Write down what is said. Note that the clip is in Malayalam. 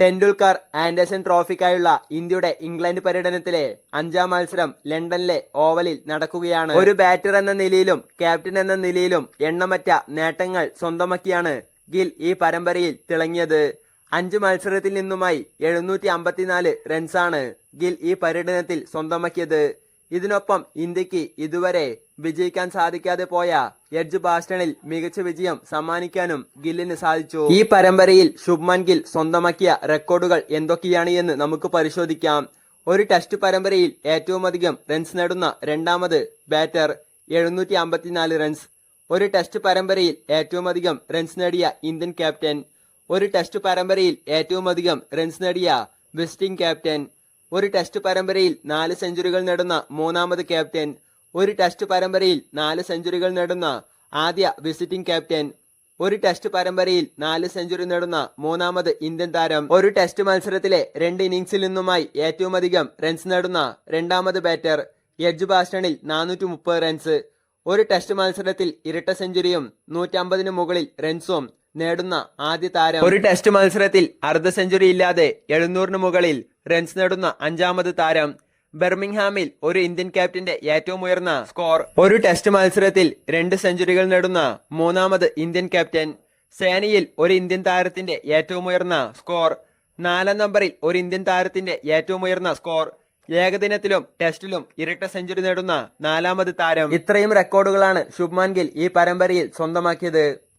ടെണ്ടുൽക്കർ ആൻഡേഴ്സൺ ട്രോഫിക്കായുള്ള ഇന്ത്യയുടെ ഇംഗ്ലണ്ട് പര്യടനത്തിലെ അഞ്ചാം മത്സരം ലണ്ടനിലെ ഓവലിൽ നടക്കുകയാണ്. ഒരു ബാറ്റർ എന്ന നിലയിലും ക്യാപ്റ്റൻ എന്ന നിലയിലും എണ്ണമറ്റ നേട്ടങ്ങൾ സ്വന്തമാക്കിയാണ് ഗിൽ ഈ പരമ്പരയിൽ തിളങ്ങിയത്. അഞ്ച് മത്സരത്തിൽ നിന്നുമായി എഴുന്നൂറ്റി അമ്പത്തിനാല് റൺസാണ് ഗിൽ ഈ പര്യടനത്തിൽ സ്വന്തമാക്കിയത്. ഇതിനൊപ്പം ഇന്ത്യയ്ക്ക് ഇതുവരെ വിജയിക്കാൻ സാധിക്കാതെ പോയ എഡ്ജ് ബാസ്റ്റണിൽ മികച്ച വിജയം സമ്മാനിക്കാനും ഗില്ലിന് സാധിച്ചു. ഈ പരമ്പരയിൽ ശുഭ്മൻ ഗിൽ സ്വന്തമാക്കിയ റെക്കോർഡുകൾ എന്തൊക്കെയാണ് എന്ന് നമുക്ക് പരിശോധിക്കാം. ഒരു ടെസ്റ്റ് പരമ്പരയിൽ ഏറ്റവും അധികം റൺസ് നേടുന്ന രണ്ടാമത് ബാറ്റർ എഴുന്നൂറ്റി അമ്പത്തിനാല് റൺസ്. ഒരു ടെസ്റ്റ് പരമ്പരയിൽ ഏറ്റവും അധികം റൺസ് നേടിയ ഇന്ത്യൻ ക്യാപ്റ്റൻ. ഒരു ടെസ്റ്റ് പരമ്പരയിൽ ഏറ്റവും അധികം റൺസ് നേടിയ വിസ്റ്റിംഗ് ക്യാപ്റ്റൻ. ഒരു ടെസ്റ്റ് പരമ്പരയിൽ നാല് സെഞ്ചുറികൾ നേടുന്ന മൂന്നാമത് ക്യാപ്റ്റൻ ഒരു ടെസ്റ്റ് പരമ്പരയിൽ നാല് സെഞ്ചുറികൾ നേടുന്ന ആദ്യ വിസിറ്റിംഗ് ക്യാപ്റ്റൻ ഒരു ടെസ്റ്റ് പരമ്പരയിൽ നാല് സെഞ്ചുറി നേടുന്ന മൂന്നാമത് ഇന്ത്യൻ താരം. ഒരു ടെസ്റ്റ് മത്സരത്തിലെ രണ്ട് ഇന്നിംഗ്സിൽ നിന്നുമായി ഏറ്റവും അധികം റൺസ് നേടുന്ന രണ്ടാമത് ബാറ്റർ എഡ്ജ് ബാസ്റ്റണിൽ നാനൂറ്റി മുപ്പത് റൺസ് ഒരു ടെസ്റ്റ് മത്സരത്തിൽ ഇരട്ട സെഞ്ചുറിയും നൂറ്റമ്പതിനു മുകളിൽ റൺസും നേടുന്ന ആദ്യ താരം. ഒരു ടെസ്റ്റ് മത്സരത്തിൽ അർദ്ധ സെഞ്ചുറി ഇല്ലാതെ എഴുന്നൂറിന് മുകളിൽ റൺസ് നേടുന്ന അഞ്ചാമത് താരം. ബെർമിംഗ്ഹാമിൽ ഒരു ഇന്ത്യൻ ക്യാപ്റ്റന്റെ ഏറ്റവും ഉയർന്ന സ്കോർ ഒരു ടെസ്റ്റ് മത്സരത്തിൽ രണ്ട് സെഞ്ചുറികൾ നേടുന്ന മൂന്നാമത് ഇന്ത്യൻ ക്യാപ്റ്റൻ സേനയിൽ ഒരു ഇന്ത്യൻ താരത്തിന്റെ ഏറ്റവും ഉയർന്ന സ്കോർ നാലാം നമ്പറിൽ ഒരു ഇന്ത്യൻ താരത്തിന്റെ ഏറ്റവും ഉയർന്ന സ്കോർ ഏകദിനത്തിലും ടെസ്റ്റിലും ഇരട്ട സെഞ്ചുറി നേടുന്ന നാലാമത് താരം. ഇത്രയും റെക്കോർഡുകളാണ് ശുഭ്മാൻ ഗിൽ ഈ പരമ്പരയിൽ സ്വന്തമാക്കിയത്.